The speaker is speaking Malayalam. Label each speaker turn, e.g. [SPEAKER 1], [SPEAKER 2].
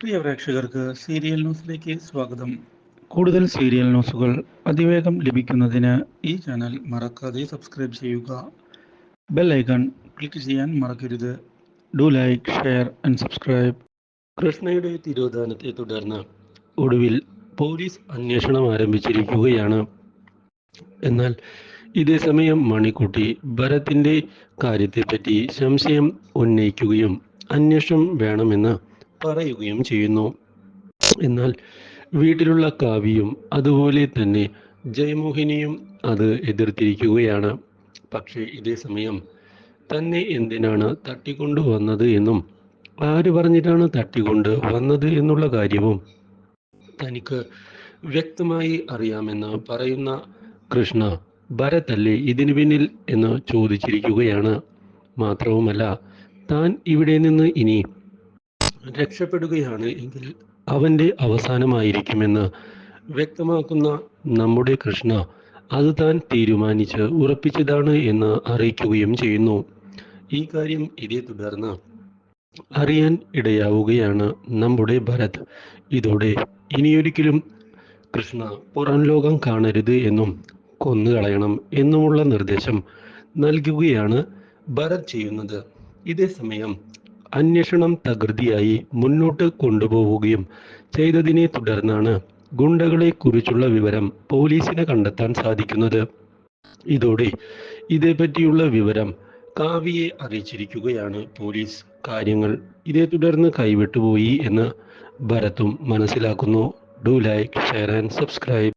[SPEAKER 1] പ്രിയ പ്രേക്ഷകർക്ക് സീരിയൽ ന്യൂസിലേക്ക് സ്വാഗതം. കൂടുതൽ സീരിയൽ ന്യൂസുകൾ അതിവേഗം ലഭിക്കുന്നതിന് ഈ ചാനൽ മറക്കാതെ സബ്സ്ക്രൈബ് ചെയ്യുക. ബെൽ ഐക്കൺ ക്ലിക്ക് ചെയ്യാൻ മറക്കരുത്. Do like share and subscribe.
[SPEAKER 2] കൃഷ്ണയുടെ തിരോധാനത്തെ തുടർന്ന് ഒടുവിൽ പോലീസ് അന്വേഷണം ആരംഭിച്ചിരിക്കുകയാണ്. എന്നാൽ ഇതേ സമയം മണിക്കുട്ടി ഭരത്തിന്റെ കാര്യത്തെപ്പറ്റി സംശയം ഉന്നയിക്കുകയും അന്വേഷണം വേണമെന്ന് പറയുകയും ചെയ്യുന്നു. എന്നാൽ വീട്ടിലുള്ള കാവ്യയും അതുപോലെ തന്നെ ജയമോഹിനിയും അത് എതിർത്തിരിക്കുകയാണ്. പക്ഷേ ഇതേ സമയം തന്നെ എന്തിനാണ് തട്ടിക്കൊണ്ടു വന്നത് എന്നും ആര് പറഞ്ഞിട്ടാണ് തട്ടിക്കൊണ്ട് വന്നത് എന്നുള്ള കാര്യവും തനിക്ക് വ്യക്തമായി അറിയാമെന്ന് പറയുന്ന കൃഷ്ണ ഭരതല്ലേ ഇതിനു പിന്നിൽ എന്ന് ചോദിച്ചിരിക്കുകയാണ്. മാത്രവുമല്ല താൻ ഇവിടെ നിന്ന് ഇനി രക്ഷപ്പെടുകയാണ്. എങ്കിൽ അവന്റെ അവസാനമായിരിക്കുമെന്ന് വ്യക്തമാക്കുന്ന നമ്മുടെ കൃഷ്ണ അത് താൻ തീരുമാനിച്ച് ഉറപ്പിച്ചതാണ് എന്ന് അറിയിക്കുകയും ചെയ്യുന്നു. ഈ കാര്യം ഇതേ തുടർന്ന് അറിയാൻ ഇടയാവുകയാണ് നമ്മുടെ ഭരത്. ഇതോടെ ഇനിയൊരിക്കലും കൃഷ്ണ പുറം ലോകം കാണരുത് എന്നും കൊന്നുകളയണം എന്നുമുള്ള നിർദ്ദേശം നൽകുകയാണ് ഭരത് ചെയ്യുന്നത്. ഇതേ സമയം അന്വേഷണം തകൃതിയായി മുന്നോട്ട് കൊണ്ടുപോവുകയും ചെയ്തതിനെ തുടർന്നാണ് ഗുണ്ടകളെ കുറിച്ചുള്ള വിവരം പോലീസിന് കണ്ടെത്താൻ സാധിക്കുന്നത്. ഇതോടെ ഇതേപറ്റിയുള്ള വിവരം കാവ്യയെ അറിയിച്ചിരിക്കുകയാണ് പോലീസ്. കാര്യങ്ങൾ ഇതേ തുടർന്ന് കൈവിട്ടുപോയി എന്ന് ഭരത്തും മനസ്സിലാക്കുന്നു. Do like share and subscribe.